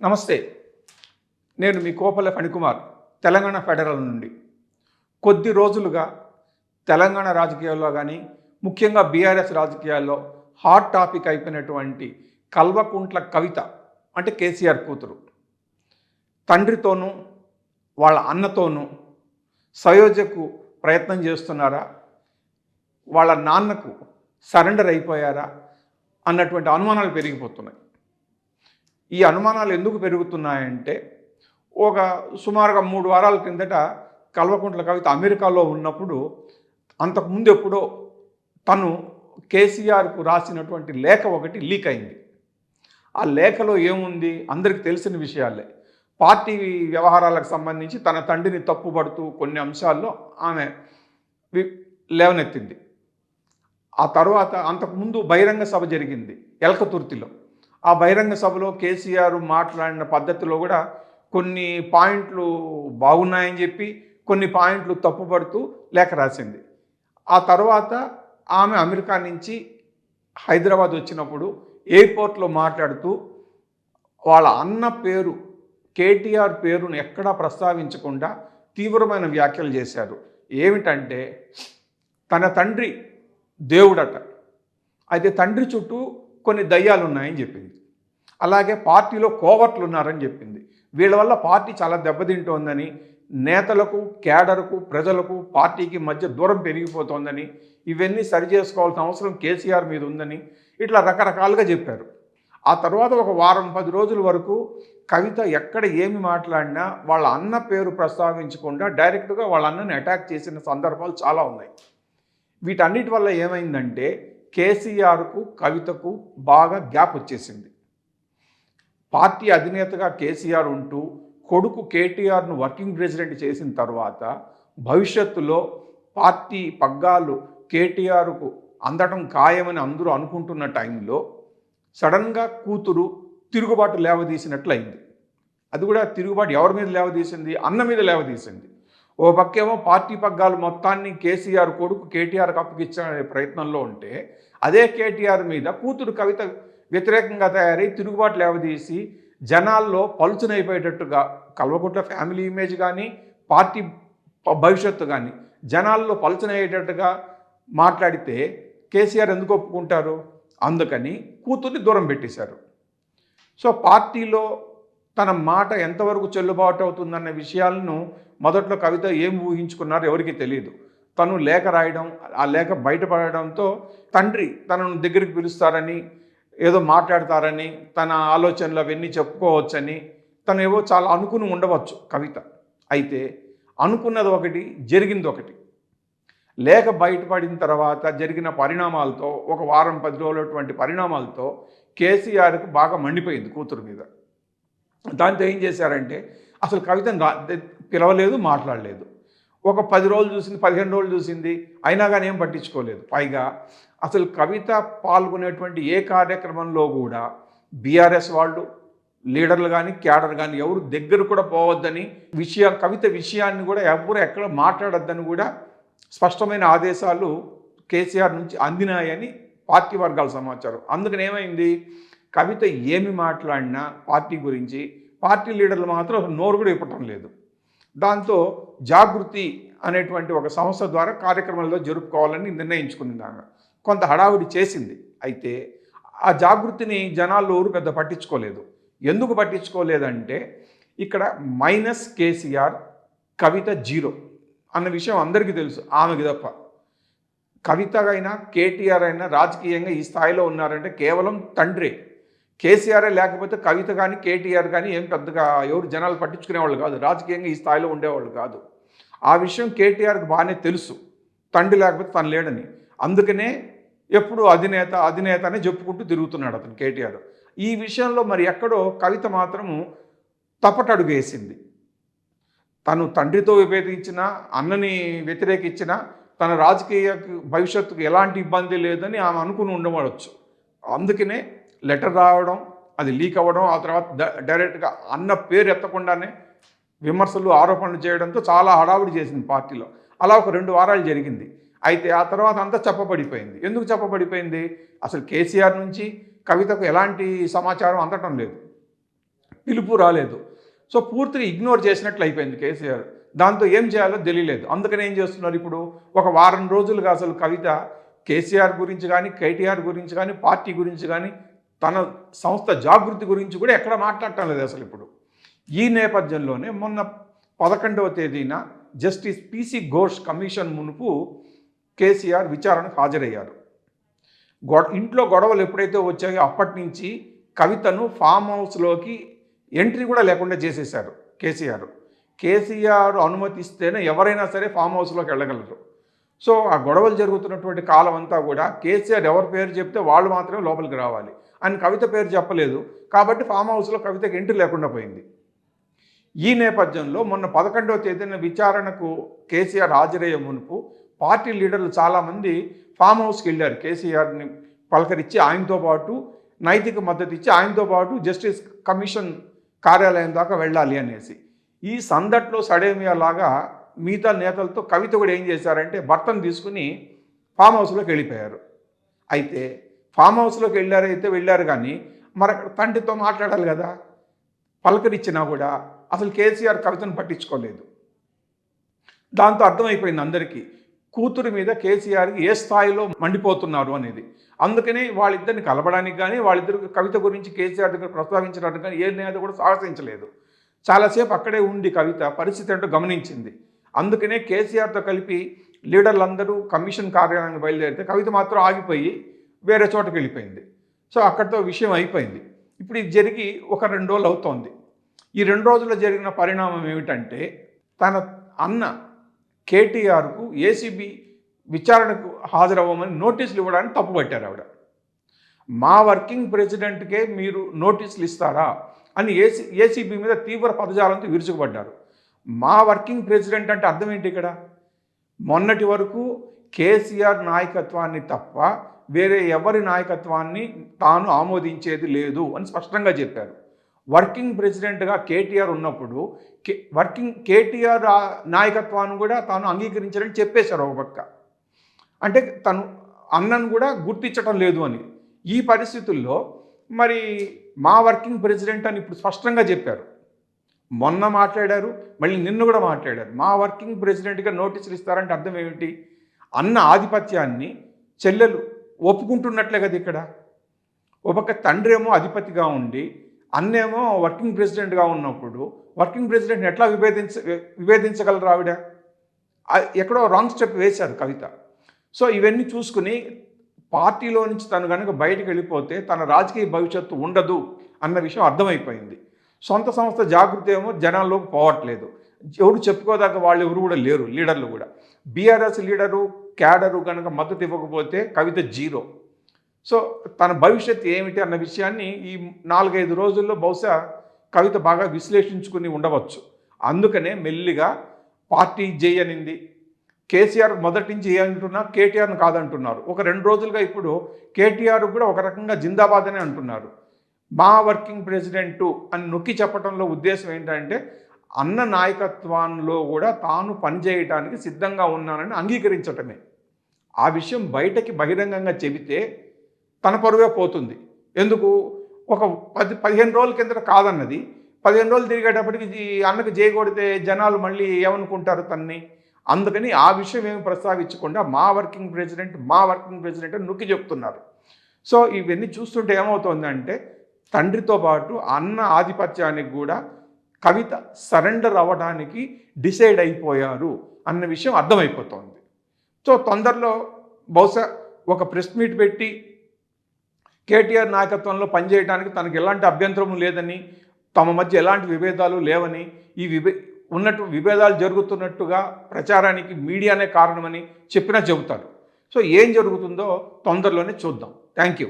నమస్తే. నేను మీ కోపల ఫణికుమార్ తెలంగాణ ఫెడరల్ నుండి. కొద్ది రోజులుగా తెలంగాణ రాజకీయాల్లో కానీ ముఖ్యంగా బీఆర్ఎస్ రాజకీయాల్లో హాట్ టాపిక్ అయిపోయినటువంటి కల్వకుంట్ల కవిత అంటే కేసీఆర్ కూతురు. తండ్రితోనూ వాళ్ళ అన్నతోనూ సయోజకు ప్రయత్నం చేస్తున్నారా? వాళ్ళ నాన్నకు సరెండర్ అయిపోయారా? అన్నటువంటి అనుమానాలు పెరిగిపోతున్నాయి. ఈ అనుమానాలు ఎందుకు పెరుగుతున్నాయంటే ఒక సుమారుగా మూడు వారాల కిందట కల్వకుంట్ల కవిత అమెరికాలో ఉన్నప్పుడు అంతకుముందు ఎప్పుడో తను కేసీఆర్కు రాసినటువంటి లేఖ ఒకటి లీక్ అయింది. ఆ లేఖలో ఏముంది? అందరికి తెలిసిన విషయాలే. పార్టీ వ్యవహారాలకు సంబంధించి తన తండ్రిని తప్పుపడుతూ కొన్ని అంశాల్లో ఆమె లేవనెత్తింది. ఆ తర్వాత అంతకుముందు బహిరంగ సభ జరిగింది ఎలకతుర్తిలో. ఆ బహిరంగ సభలో కేసీఆర్ మాట్లాడిన పద్ధతిలో కూడా కొన్ని పాయింట్లు బాగున్నాయని చెప్పి కొన్ని పాయింట్లు తప్పుపడుతూ లేఖ రాసింది. ఆ తర్వాత ఆమె అమెరికా నుంచి హైదరాబాద్ వచ్చినప్పుడు ఎయిర్పోర్ట్లో మాట్లాడుతూ వాళ్ళ అన్న పేరు కేటీఆర్ పేరును ఎక్కడా ప్రస్తావించకుండా తీవ్రమైన వ్యాఖ్యలు చేశారు. ఏమిటంటే తన తండ్రి దేవుడట. అయితే తండ్రి చుట్టూ కొన్ని దయ్యాలు ఉన్నాయని చెప్పింది. అలాగే పార్టీలో కోవర్ట్లు ఉన్నారని చెప్పింది. వీళ్ళ వల్ల పార్టీ చాలా దెబ్బతింటోందని నేతలకు కేడర్కు ప్రజలకు పార్టీకి మధ్య దూరం పెరిగిపోతోందని ఇవన్నీ సరి చేసుకోవాల్సిన అవసరం కేసీఆర్ మీద ఉందని ఇట్లా రకరకాలుగా చెప్పారు. ఆ తర్వాత ఒక వారం పది రోజుల వరకు కవిత ఎక్కడ ఏమి మాట్లాడినా వాళ్ళ అన్న పేరు ప్రస్తావించకుండా డైరెక్ట్గా వాళ్ళ అన్నని అటాక్ చేసిన సందర్భాలు చాలా ఉన్నాయి. వీటన్నిటి వల్ల ఏమైందంటే కేసీఆర్కు కవితకు బాగా గ్యాప్ వచ్చేసింది. పార్టీ అధినేతగా కేసీఆర్ ఉంటూ కొడుకు కేటీఆర్ను వర్కింగ్ ప్రెసిడెంట్ చేసిన తర్వాత భవిష్యత్తులో పార్టీ పగ్గాలు కేటీఆర్కు అందటం ఖాయమని అందరూ అనుకుంటున్న టైంలో సడన్గా కూతురు తిరుగుబాటు లేవదీసినట్లయింది. అది కూడా తిరుగుబాటు ఎవరి మీద లేవదీసింది? అన్న మీద లేవదీసింది. ఓ పక్కేమో పార్టీ పగ్గాలు మొత్తాన్ని కేసీఆర్ కొడుకు కేటీఆర్కి అప్పగిచ్చే ప్రయత్నంలో ఉంటే అదే కేటీఆర్ మీద కూతురు కవిత వ్యతిరేకంగా తయారై తిరుగుబాటు లేవదీసి జనాల్లో పలుచునైపోయేటట్టుగా కల్వకుంట్ల ఫ్యామిలీ ఇమేజ్ కానీ పార్టీ భవిష్యత్తు కానీ జనాల్లో పలుచనయ్యేటట్టుగా మాట్లాడితే కేసీఆర్ ఎందుకు ఒప్పుకుంటారు? అందుకని కూతుర్ని దూరం పెట్టేశారు. సో పార్టీలో తన మాట ఎంతవరకు చెల్లుబాటు అవుతుందన్న విషయాలను మొదట్లో కవిత ఏం ఊహించుకున్నారో ఎవరికీ తెలియదు తను లేఖ రాయడం ఆ లేఖ బయటపడడంతో తండ్రి తనను దగ్గరికి పిలుస్తారని ఏదో మాట్లాడతారని తన ఆలోచనలు అవన్నీ చెప్పుకోవచ్చని తను ఏవో చాలా అనుకుని ఉండవచ్చు కవిత. అయితే అనుకున్నది ఒకటి జరిగింది ఒకటి. లేఖ బయటపడిన తర్వాత జరిగిన పరిణామాలతో ఒక వారం పది రోజులటువంటి పరిణామాలతో కేసీఆర్కి బాగా మండిపోయింది కూతురు మీద. దాంతో ఏం చేశారంటే అసలు కవితను పిలవలేదు మాట్లాడలేదు. ఒక పది రోజులు చూసింది పదిహేను రోజులు చూసింది అయినా కానీ ఏం పట్టించుకోలేదు. పైగా అసలు కవిత పాల్గొనేటువంటి ఏ కార్యక్రమంలో కూడా బీఆర్ఎస్ వాళ్ళు లీడర్లు కానీ క్యాడర్ కానీ ఎవరు దగ్గర కూడా పోవద్దని విషయం కవిత విషయాన్ని కూడా ఎవరు ఎక్కడ మాట్లాడొద్దని కూడా స్పష్టమైన ఆదేశాలు కేసీఆర్ నుంచి అందినాయని పార్టీ వర్గాల సమాచారం. అందుకని ఏమైంది? కవిత ఏమి మాట్లాడినా పార్టీ గురించి పార్టీ లీడర్లు మాత్రం నోరు కూడా ఇప్పటం లేదు. దాంతో జాగృతి అనేటువంటి ఒక సంస్థ ద్వారా కార్యక్రమంలో జరుపుకోవాలని నిర్ణయించుకున్నాను. ఆమె కొంత హడావుడి చేసింది. అయితే ఆ జాగృతిని జనాలు ఊరు పెద్ద పట్టించుకోలేదు. ఎందుకు పట్టించుకోలేదంటే ఇక్కడ మైనస్ కేసీఆర్ కవిత జీరో అన్న విషయం అందరికీ తెలుసు ఆమెకి తప్ప. కవిత అయినా కేటీఆర్ అయినా రాజకీయంగా ఈ స్థాయిలో ఉన్నారంటే కేవలం తండ్రి. కేసీఆరే లేకపోతే కవిత కానీ కేటీఆర్ కానీ ఏం పెద్దగా ఎవరు జనాలు పట్టించుకునేవాళ్ళు కాదు. రాజకీయంగా ఈ స్థాయిలో ఉండేవాళ్ళు కాదు. ఆ విషయం కేటీఆర్కి బాగానే తెలుసు. తండ్రి లేకపోతే తను లేడని. అందుకనే ఎప్పుడు అధినేత అధినేత అని చెప్పుకుంటూ తిరుగుతున్నాడు అతను కేటీఆర్. ఈ విషయంలో మరి ఎక్కడో కవిత మాత్రము తప్పటడుగు వేసింది తను తండ్రితో విభేదించిన అన్నని వ్యతిరేకించిన తన రాజకీయ భవిష్యత్తుకు ఎలాంటి ఇబ్బంది లేదని ఆమె అనుకుని ఉండవచ్చు అందుకనే లెటర్ రావడం అది లీక్ అవ్వడం ఆ తర్వాత డైరెక్ట్గా అన్న పేరు ఎత్తకుండానే విమర్శలు ఆరోపణలు చేయడంతో చాలా హడావుడి చేసింది పార్టీలో. అలా ఒక రెండు వారాలు జరిగింది. అయితే ఆ తర్వాత అంతా చెప్పబడిపోయింది. ఎందుకు చెప్పబడిపోయింది? అసలు కేసీఆర్ నుంచి కవితకు ఎలాంటి సమాచారం అందటం లేదు. పిలుపు రాలేదు. సో పూర్తిగా ఇగ్నోర్ చేసినట్లు అయిపోయింది కేసీఆర్. దాంతో ఏం చేయాలో తెలియలేదు. అందుకని ఏం చేస్తున్నారు ఇప్పుడు? ఒక వారం రోజులుగా అసలు కవిత కేసీఆర్ గురించి కానీ కేటీఆర్ గురించి కానీ పార్టీ గురించి కానీ తన సంస్థ జాగృతి గురించి కూడా ఎక్కడ మాట్లాడటం లేదు అసలు ఇప్పుడు. ఈ నేపథ్యంలోనే మొన్న పదకొండవ తేదీన జస్టిస్ పిసి ఘోష్ కమిషన్ మునుపు కేసీఆర్ విచారణకు హాజరయ్యారు. గొడ ఇంట్లో గొడవలు ఎప్పుడైతే వచ్చాయో అప్పటి నుంచి కవితను ఫామ్ హౌస్లోకి ఎంట్రీ కూడా లేకుండా చేసేశారు కేసీఆర్. కేసీఆర్ అనుమతిస్తేనే ఎవరైనా సరే ఫామ్ హౌస్లోకి వెళ్ళగలరు. సో ఆ గొడవలు జరుగుతున్నటువంటి కాలం అంతా కూడా కేసీఆర్ ఎవరి పేరు చెప్తే వాళ్ళు మాత్రమే లోపలికి రావాలి. అని కవిత పేరు చెప్పలేదు. కాబట్టి ఫామ్ హౌస్లో కవితకి ఎంట్రీ లేకుండా పోయింది. ఈ నేపథ్యంలో మొన్న పదకొండవ తేదీన విచారణకు కేసీఆర్ హాజరయ్యే మునుపు పార్టీ లీడర్లు చాలామంది ఫామ్ హౌస్కి వెళ్ళారు. కేసీఆర్ని పలకరించి ఆయనతో పాటు నైతిక మద్దతు ఇచ్చి ఆయనతో పాటు జస్టిస్ కమిషన్ కార్యాలయం దాకా వెళ్ళాలి అనేసి. ఈ సందట్లో సడేమియా లాగా మిగతా నేతలతో కవిత కూడా ఏం చేశారంటే భర్తను తీసుకుని ఫామ్ హౌస్లోకి వెళ్ళిపోయారు. అయితే ఫామ్ హౌస్లోకి వెళ్ళారైతే వెళ్ళారు కానీ మరి అక్కడ తండ్రితో మాట్లాడాలి కదా. పలకరిచ్చినా కూడా అసలు కేసీఆర్ కవితను పట్టించుకోలేదు. దాంతో అర్థమైపోయింది అందరికీ కూతురు మీద కేసీఆర్ ఏ స్థాయిలో మండిపోతున్నారు అనేది. అందుకని వాళ్ళిద్దరిని కలపడానికి కానీ వాళ్ళిద్దరు కవిత గురించి కేసీఆర్ దగ్గర ప్రస్తావించడానికి కానీ ఏ నేత కూడా సాహసించలేదు. చాలాసేపు అక్కడే ఉండి కవిత పరిస్థితి ఏంటో గమనించింది. అందుకనే కేసీఆర్తో కలిపి లీడర్లందరూ కమిషన్ కార్యాలయానికి బయలుదేరితే కవిత మాత్రం ఆగిపోయి వేరే చోటకి వెళ్ళిపోయింది. సో అక్కడితో విషయం అయిపోయింది. ఇప్పుడు ఇది జరిగి ఒక రెండు రోజులు అవుతోంది. ఈ రెండు రోజుల్లో జరిగిన పరిణామం ఏమిటంటే తన అన్న కేటీఆర్కు ఏసీబీ విచారణకు హాజరవ్వమని నోటీసులు ఇవ్వడానికి తప్పుపట్టారు ఆవిడ. మా వర్కింగ్ ప్రెసిడెంట్కే మీరు నోటీసులు ఇస్తారా అని ఏసీ ఏసీబీ మీద తీవ్ర పదజాలంతో విరుచుకుపడ్డారు. మా వర్కింగ్ ప్రెసిడెంట్ అంటే అర్థం ఏంటి ఇక్కడ? మొన్నటి వరకు కేసీఆర్ నాయకత్వాన్ని తప్ప వేరే ఎవరి నాయకత్వాన్ని తాను ఆమోదించేది లేదు అని స్పష్టంగా చెప్పారు. వర్కింగ్ ప్రెసిడెంట్గా కేటీఆర్ ఉన్నప్పుడు కే వర్కింగ్ కేటీఆర్ నాయకత్వాన్ని కూడా తాను అంగీకరించాలని చెప్పేశారు ఒక పక్క. అంటే తను అన్నను కూడా గుర్తించటం లేదు అని. ఈ పరిస్థితుల్లో మరి మా వర్కింగ్ ప్రెసిడెంట్ అని ఇప్పుడు స్పష్టంగా చెప్పారు. మొన్న మాట్లాడారు మళ్ళీ నిన్ను కూడా మాట్లాడారు. మా వర్కింగ్ ప్రెసిడెంట్గా నోటీసులు ఇస్తారంటే అర్థం ఏమిటి? అన్న ఆధిపత్యాన్ని చెల్లెలు ఒప్పుకుంటున్నట్లే కదా ఇక్కడ. ఒక తండ్రి ఏమో అధిపతిగా ఉండి అన్నేమో వర్కింగ్ ప్రెసిడెంట్గా ఉన్నప్పుడు వర్కింగ్ ప్రెసిడెంట్ ఎట్లా విభేదించ విభేదించగలరు ఆవిడ? ఎక్కడో రాంగ్ స్టెప్ వేశారు కవిత. సో ఇవన్నీ చూసుకుని పార్టీలో నుంచి తను కనుక బయటకు వెళ్ళిపోతే తన రాజకీయ భవిష్యత్తు ఉండదు అన్న విషయం అర్థమైపోయింది. సొంత సంస్థ జాగృతి ఏమో జనాల్లోకి పోవట్లేదు. ఎవరు చెప్పుకోదాకా వాళ్ళు ఎవరు కూడా లేరు లీడర్లు కూడా. బీఆర్ఎస్ లీడరు క్యాడరు కనుక మద్దతు ఇవ్వకపోతే కవిత జీరో. సో తన భవిష్యత్ ఏమిటి అన్న విషయాన్ని ఈ నాలుగైదు రోజుల్లో బహుశా కవిత బాగా విశ్లేషించుకుని ఉండవచ్చు. అందుకనే మెల్లిగా పార్టీ చేయనింది కేసీఆర్ మొదటి నుంచి ఏమంటున్నా కేటీఆర్ను కాదంటున్నారు. ఒక రెండు రోజులుగా ఇప్పుడు కేటీఆర్ కూడా ఒక రకంగా జిందాబాద్ అనే అంటున్నారు. మా వర్కింగ్ ప్రెసిడెంటు అని నొక్కి చెప్పడంలో ఉద్దేశం ఏంటంటే అన్న నాయకత్వంలో కూడా తాను పనిచేయటానికి సిద్ధంగా ఉన్నానని అంగీకరించటమే. ఆ విషయం బయటకి బహిరంగంగా చెబితే తన పరువే పోతుంది. ఎందుకు? ఒక పది పదిహేను రోజుల కింద కాదన్నది. పదిహేను రోజులు తిరిగేటప్పటికి అన్నకు చేయకూడితే జనాలు మళ్ళీ ఏమనుకుంటారు తన్ని? అందుకని ఆ విషయం ఏమి ప్రస్తావించకుండా మా వర్కింగ్ ప్రెసిడెంట్ మా వర్కింగ్ ప్రెసిడెంట్ అని నొక్కి చెప్తున్నారు. సో ఇవన్నీ చూస్తుంటే ఏమవుతుందంటే తండ్రితో పాటు అన్న ఆధిపత్యానికి కూడా కవిత సరెండర్ అవ్వడానికి డిసైడ్ అయిపోయారు అన్న విషయం అర్థమైపోతుంది. సో తొందరలో బహుశా ఒక ప్రెస్ మీట్ పెట్టి కేటీఆర్ నాయకత్వంలో పనిచేయడానికి తనకు ఎలాంటి అభ్యంతరం లేదని తమ మధ్య ఎలాంటి విభేదాలు లేవని ఈ విభే ఉన్నట్టు విభేదాలు జరుగుతున్నట్టుగా ప్రచారానికి మీడియానే కారణమని చెప్పినా చెబుతారు. సో ఏం జరుగుతుందో తొందరలోనే చూద్దాం. Thank you.